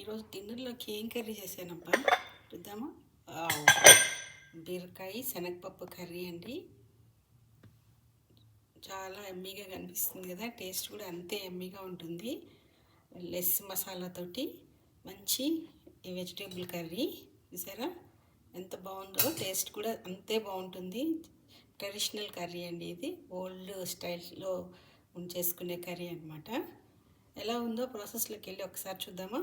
ఈరోజు డిన్నర్లోకి ఏం కర్రీ చేశానబ్బా? చూద్దామా బీరకాయ శనగపప్పు కర్రీ అండి. చాలా ఎమ్మీగా కనిపిస్తుంది కదా టేస్ట్ కూడా అంతే ఎమ్మీగా ఉంటుంది. లెస్ మసాలాతోటి మంచి వెజిటేబుల్ కర్రీ చూసారా? ఎంత బాగుందో టేస్ట్ కూడా అంతే బాగుంటుంది. ట్రెడిషనల్ కర్రీ అండి ఇది ఓల్డ్ స్టైల్లో చేసుకునే కర్రీ అన్నమాట. ఎలా ఉందో ప్రాసెస్లోకి వెళ్ళి ఒకసారి చూద్దామా?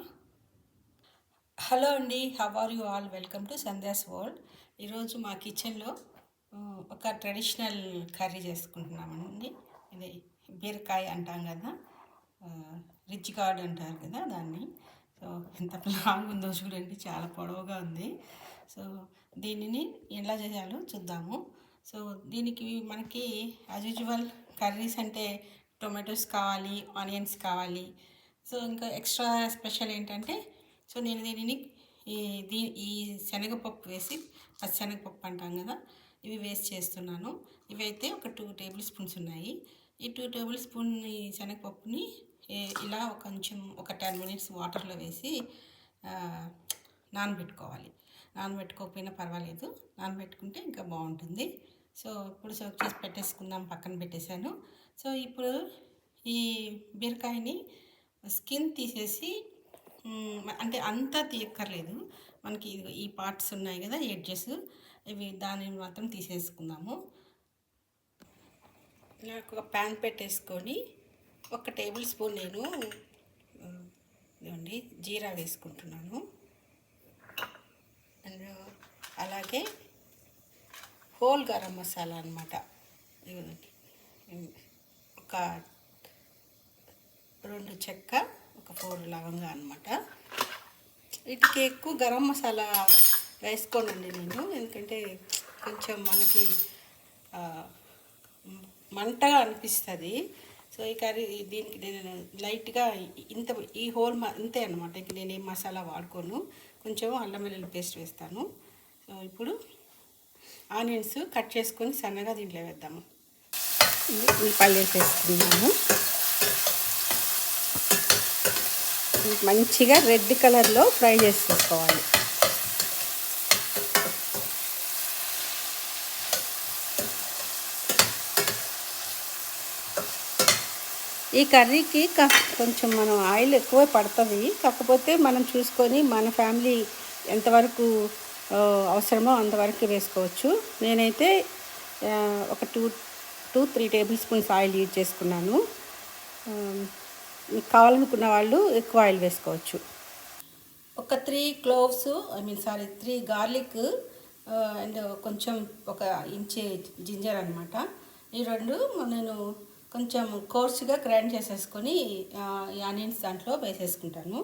హలో అండి how are you all? Welcome to Sandhya's world. ఈరోజు మా కిచెన్లో ఒక ట్రెడిషనల్ కర్రీ చేసుకుంటున్నామండి. ఇది బీరకాయ అంటాం కదా రిచ్ గార్డ్ అంటారు కదా దాన్ని. సో ఎంత లాంగ్ ఉందో చూడండి చాలా పొడవుగా ఉంది. సో దీనిని ఎలా చేయాలో చూద్దాము. సో దీనికి మనకి యాజ్ యూజువల్ కర్రీస్ అంటే టొమాటోస్ కావాలి ఆనియన్స్ కావాలి. సో ఇంకా ఎక్స్ట్రా స్పెషల్ ఏంటంటే సో నేను దీనిని ఈ దీ ఈ శనగపప్పు వేసి పచ్చి శనగపప్పు అంటాం కదా ఇవి వేస్ట్ చేస్తున్నాను. ఇవైతే ఒక టూ టేబుల్ స్పూన్స్ ఉన్నాయి. ఈ టూ టేబుల్ స్పూన్ శనగపప్పుని ఇలా కొంచెం ఒక టెన్ మినిట్స్ వాటర్లో వేసి నానబెట్టుకోవాలి. నానబెట్టుకోకపోయినా పర్వాలేదు. నానబెట్టుకుంటే ఇంకా బాగుంటుంది. సో ఇప్పుడు సోక్ చేసి పెట్టేసుకుందాం పక్కన పెట్టేశాను. సో ఇప్పుడు ఈ బీరకాయని స్కిన్ తీసేసి అంటే అంతా తీయక్కర్లేదు. మనకి ఈ పార్ట్స్ ఉన్నాయి కదా ఎడ్జెస్ ఇవి దానిని మాత్రం తీసేసుకుందాము. నాకు ఒక ప్యాన్ పెట్టేసుకొని ఒక టేబుల్ స్పూన్ నేను ఇదండి జీరా వేసుకుంటున్నాను. అండ్ అలాగే హోల్ గరం మసాలా అనమాట ఒక రెండు చెక్క ఒక ఫోర్ లవంగా అనమాట వీటికి ఎక్కువ గరం మసాలా వేసుకోనండి నేను. ఎందుకంటే కొంచెం మనకి మంటగా అనిపిస్తుంది. సో ఈ కర్రీ దీనికి నేను లైట్గా ఇంత ఈ హోల్ మ ఇంతే అనమాట ఇంక నేను ఏం మసాలా వాడుకోను. కొంచెం అల్లం వెల్లుల్లి పేస్ట్ వేస్తాను. సో ఇప్పుడు ఆనియన్స్ కట్ చేసుకొని సన్నగా దీంట్లో వేద్దాము. ఉల్లిపాయలు వేసేసుకున్నాము మంచిగా రెడ్ కలర్లో ఫ్రై చేసుకోవాలి ఈ కర్రీకి కొంచెం మనం ఆయిల్ ఎక్కువ పడుతుంది. కాకపోతే మనం చూసుకొని మన ఫ్యామిలీ ఎంతవరకు అవసరమో అంతవరకు వేసుకోవచ్చు. నేనైతే ఒక two two three tablespoons oil use చేసుకున్నాను. మీకు కావాలనుకున్న వాళ్ళు ఎక్కువ ఆయిల్ వేసుకోవచ్చు. ఒక three cloves I mean sorry three garlic and కొంచెం ఒక ఇంచి జింజర్ అనమాట ఈ రెండు నేను కొంచెం కోర్స్గా గ్రైండ్ చేసేసుకొని ఈ ఆనియన్స్ దాంట్లో వేసేసుకుంటాను.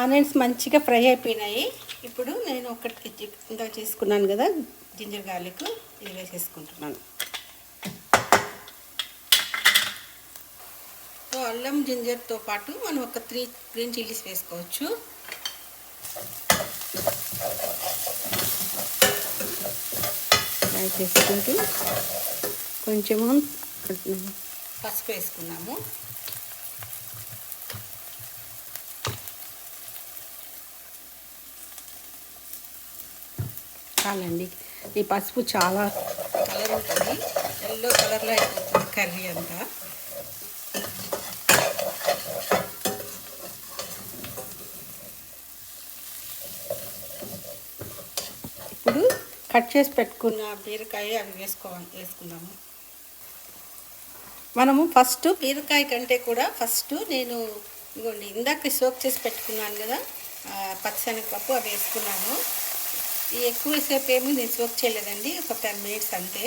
ఆనియన్స్ మంచిగా ఫ్రై అయిపోయినాయి. ఇప్పుడు నేను ఒకటి ఇంకా చేసుకున్నాను కదా జింజర్ గార్లిక్ ఇది వేసేసుకుంటున్నాను సో అల్లం జింజర్తో పాటు మనం ఒక త్రీ గ్రీన్ చిల్లీస్ వేసుకోవచ్చు. ఫ్రై చేసుకుంటూ కొంచెము పసుపు వేసుకున్నాము. చాలండి ఈ పసుపు చాలా కలర్ ఉంటుంది. ఎల్లో కలర్లో అయిపోతుంది కర్రీ అంతా. ఇప్పుడు కట్ చేసి పెట్టుకున్న బీరకాయ అవి వేసుకోవాలి వేసుకుందాము. మనము ఫస్ట్ బీరకాయ కంటే కూడా ఫస్ట్ నేను ఇదిగోండి ఇందాక సోక్ చేసి పెట్టుకున్నాను కదా పచ్చనగపప్పు అవి వేసుకున్నాను. ఎక్కువసేపు ఏమి నేను సోక్ చేయలేదండి. ఒక టెన్ మినిట్స్ అంతే.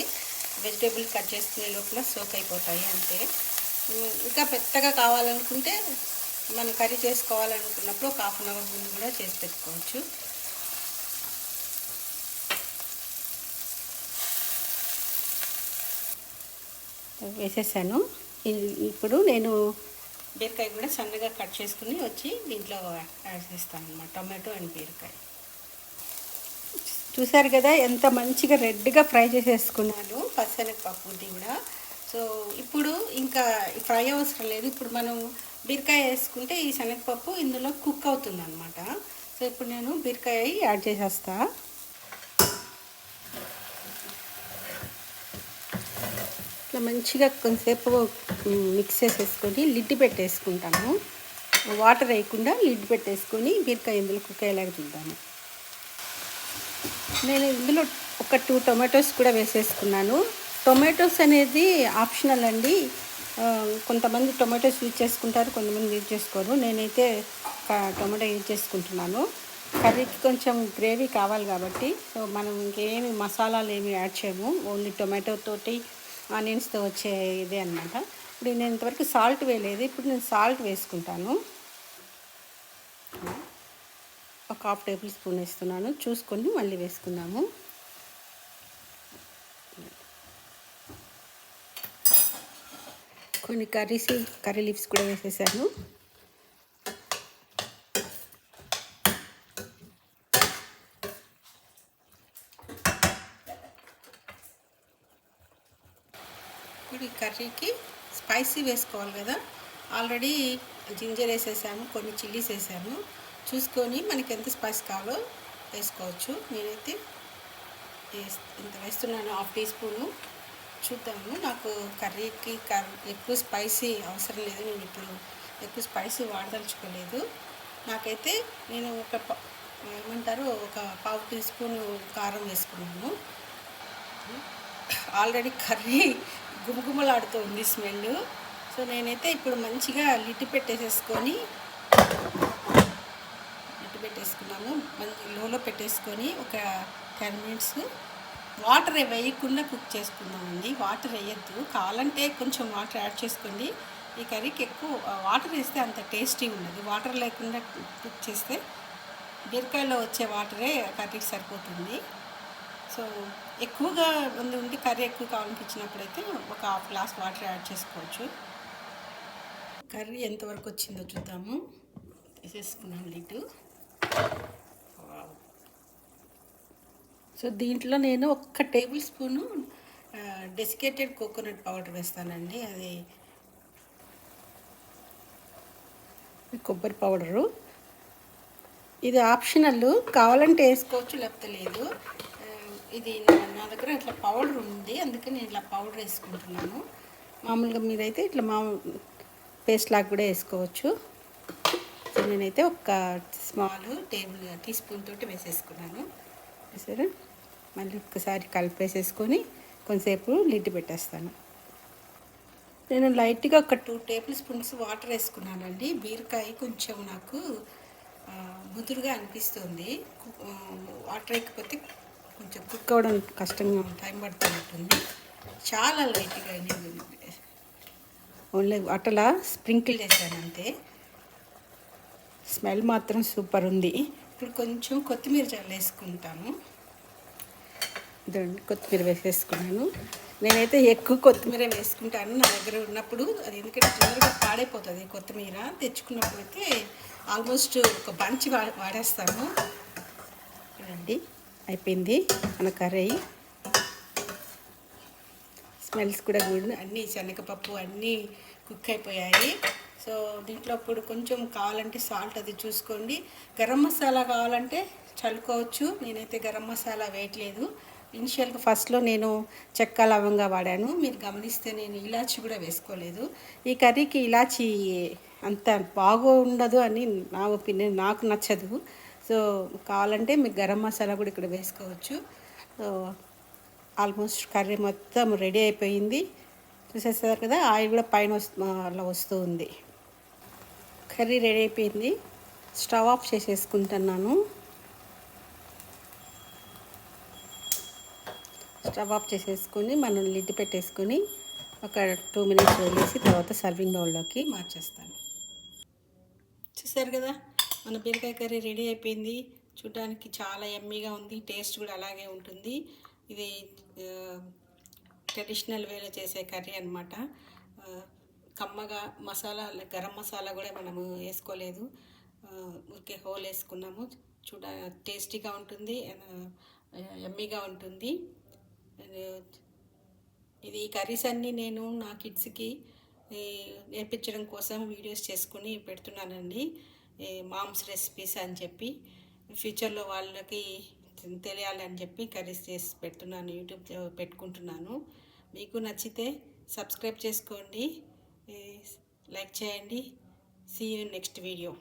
వెజిటేబుల్ కట్ చేసుకునే లోపల సోక్ అయిపోతాయి అంతే. ఇంకా పెద్దగా కావాలనుకుంటే మనం కర్రీ చేసుకోవాలనుకున్నప్పుడు ఒక హాఫ్ అన్ అవర్ ముందు కూడా చేసి పెట్టుకోవచ్చు. వేసేసాను. ఇప్పుడు నేను బీరకాయ కూడా సన్నగా కట్ చేసుకుని వచ్చి దీంట్లో యాడ్ చేస్తాను అనమాట టొమాటో అండ్ బీరకాయ. చూసారు కదా ఎంత మంచిగా రెడ్గా ఫ్రై చేసేసుకున్నాను. పచ్చనగపప్పుది కూడా. సో ఇప్పుడు ఇంకా ఫ్రై అవసరం లేదు. ఇప్పుడు మనం బీరకాయ వేసుకుంటే ఈ శనగపప్పు ఇందులో కుక్ అవుతుంది అనమాట సో ఇప్పుడు నేను బీరకాయ యాడ్ చేసేస్తా. ఇట్లా మంచిగా కొంతసేపు మిక్స్ చేసేసుకొని లిడ్ పెట్టేసుకుంటాను వాటర్ వేయకుండా లిడ్ పెట్టేసుకొని బీరకాయ ఇందులో కుక్ అయ్యేలాగా చూద్దాము. నేను ఇందులో ఒక టూ టొమాటోస్ కూడా వేసేసుకున్నాను. టొమాటోస్ అనేది ఆప్షనల్ అండి. కొంతమంది టొమాటోస్ యూజ్ చేసుకుంటారు కొంతమంది యూజ్ చేసుకోరు. నేనైతే టొమాటో యూజ్ చేసుకుంటున్నాను. కర్రీకి కొంచెం గ్రేవీ కావాలి కాబట్టి సో మనం ఇంకేమి మసాలాలు ఏమి యాడ్ చేయము. ఓన్లీ టొమాటో తోటి ఆనియన్స్తో వచ్చే ఇదే అనమాట ఇప్పుడు నేను ఇంతవరకు సాల్ట్ వేయలేదు. ఇప్పుడు నేను సాల్ట్ వేసుకుంటాను. ఒక హాఫ్ టేబుల్ స్పూన్ వేస్తున్నాను. చూసుకొని మళ్ళీ వేసుకుందాము. కొన్ని కర్రీస్ కర్రీ లీవ్స్ కూడా వేసేసాను. ఇప్పుడు ఈ కర్రీకి స్పైసీ వేసుకోవాలి కదా. ఆల్రెడీ జింజర్ వేసేసాము కొన్ని చిల్లీస్ వేసాము. చూసుకొని మనకి ఎంత స్పైస్ కావాలో వేసుకోవచ్చు. నేనైతే వేస్- ఇంత వేస్తున్నాను హాఫ్ టీ స్పూను. చూద్దాము. నాకు కర్రీకి ఎక్కువ స్పైసీ అవసరం లేదు. నేను ఇప్పుడు ఎక్కువ స్పైసీ వాడదలుచుకోలేదు. నాకైతే నేను ఒక ఏమంటారు? ఒక పావు టీ స్పూను కారం వేసుకున్నాను. ఆల్రెడీ కర్రీ గుమగుమలాడుతూ ఉంది స్మెల్ సో నేనైతే ఇప్పుడు మంచిగా లిట్టి పెట్టేసేసుకొని లిట్టి పెట్టేసుకున్నాము మళ్ళీ లోలో పెట్టేసుకొని ఒక టెన్ మినిట్స్ వాటర్ వేయకుండా కుక్ చేసుకుందామండి. వాటర్ వేయద్దు. కావాలంటే కొంచెం వాటర్ యాడ్ చేసుకోండి. ఈ కర్రీకి ఎక్కువ వాటర్ వేస్తే అంత టేస్టీ ఉండదు. వాటర్ లేకుండా కుక్ చేస్తే బీరకాయలో వచ్చే వాటరే కర్రీకి సరిపోతుంది. సో ఎక్కువగా ఉంది ఉండి కర్రీ ఎక్కువ కావాలనిపించినప్పుడైతే ఒక హాఫ్ గ్లాస్ వాటర్ యాడ్ చేసుకోవచ్చు. కర్రీ ఎంతవరకు వచ్చిందో చూద్దాము. తీసేసుకున్నాం లిడ్డు సో దీంట్లో నేను ఒక్క tablespoon desiccated coconut powder వేస్తానండి. అది కొబ్బరి పౌడరు. ఇది ఆప్షనల్. కావాలంటే వేసుకోవచ్చు లేకపోతే లేదు. ఇది నా- దగ్గర ఇట్లా పౌడర్ ఉంది. అందుకే నేను ఇట్లా పౌడర్ వేసుకుంటున్నాను. మామూలుగా మీరైతే ఇట్లా మామూలు పేస్ట్ లాగా కూడా వేసుకోవచ్చు. నేనైతే ఒక స్మాల్ టేబుల్ టీ స్పూన్ తోటి వేసేసుకున్నాను. సరే? మళ్ళీ ఒక్కసారి కలిపేసేసుకొని కొంతసేపు లిడ్ పెట్టేస్తాను. నేను లైట్గా ఒక టూ టేబుల్ స్పూన్స్ వాటర్ వేసుకున్నానండి. బీరకాయ కొంచెం నాకు ముదురుగా అనిపిస్తుంది. వాటర్ వేయకపోతే కొంచెం కుక్ అవ్వడం కష్టంగా టైం పడుతున్నట్టుంది. చాలా లైట్గా నేను ఓన్లీ అటలా స్ప్రింకిల్ చేశాను అంతే. స్మెల్ మాత్రం సూపర్ ఉంది. ఇప్పుడు కొంచెం కొత్తిమీర చల్లేసుకుంటాను ఇదండి కొత్తిమీర వేసేసుకున్నాను. నేనైతే ఎక్కువ కొత్తిమీర వేసుకుంటాను నా దగ్గర ఉన్నప్పుడు. అది ఎందుకంటే తొందరగా పాడైపోతుంది కొత్తిమీర. తెచ్చుకున్నప్పుడు అయితే ఆల్మోస్ట్ ఒక బంచ్ వా వాడేస్తాను చూడండి అయిపోయింది. మన కర్రీ. స్మెల్స్ కూడా గుడ్. అన్నీ శనగపప్పు అన్నీ కుక్ అయిపోయాయి. సో దీంట్లో ఇప్పుడు కొంచెం కావాలంటే సాల్ట్ అది చూసుకోండి. గరం మసాలా కావాలంటే చల్లుకోవచ్చు. నేనైతే గరం మసాలా వేయట్లేదు. ఇనిషియల్గా ఫస్ట్లో నేను చెక్క లవంగా వాడాను. మీరు గమనిస్తే నేను ఇలాచి కూడా వేసుకోలేదు. ఈ కర్రీకి ఇలాచి అంత బాగుండదు అని నా ఒపీనియన్ నాకు నచ్చదు. సో కావాలంటే మీకు గరం మసాలా కూడా ఇక్కడ వేసుకోవచ్చు. సో ఆల్మోస్ట్ కర్రీ మొత్తం రెడీ అయిపోయింది. చూసేస్తారు కదా ఆయిల్ కూడా పైన వస్తు అలా వస్తూ ఉంది. కర్రీ రెడీ అయిపోయింది. స్టవ్ ఆఫ్ చేసేసుకుంటున్నాను. స్టవ్ ఆఫ్ చేసేసుకొని మనం లిడ్ పెట్టేసుకొని ఒక టూ మినిట్స్ వదిలేసి తర్వాత సర్వింగ్ బౌల్లోకి మార్చేస్తాను. చూసారు కదా మన బీరకాయ కర్రీ రెడీ అయిపోయింది. చూడడానికి చాలా ఎమ్మీగా ఉంది టేస్ట్ కూడా అలాగే ఉంటుంది. ఇది ట్రెడిషనల్ వేలో చేసే కర్రీ అనమాట కమ్మగా మసాలా గరం మసాలా కూడా మనము వేసుకోలేదు. ఊరికే హోల్ వేసుకున్నాము. చూడ టేస్టీగా ఉంటుంది ఎమ్మీగా ఉంటుంది. ఇది ఈ కర్రీస్ అన్నీ నేను నా కిడ్స్కి నేర్పించడం కోసం వీడియోస్ చేసుకుని పెడుతున్నానండి. మామ్స్ రెసిపీస్ అని చెప్పి ఫ్యూచర్లో వాళ్ళకి తెలియాలని చెప్పి కర్రీస్ చేసి పెడుతున్నాను యూట్యూబ్ పెట్టుకుంటున్నాను. మీకు నచ్చితే సబ్స్క్రైబ్ చేసుకోండి. లైక్ చేయండి. See you next video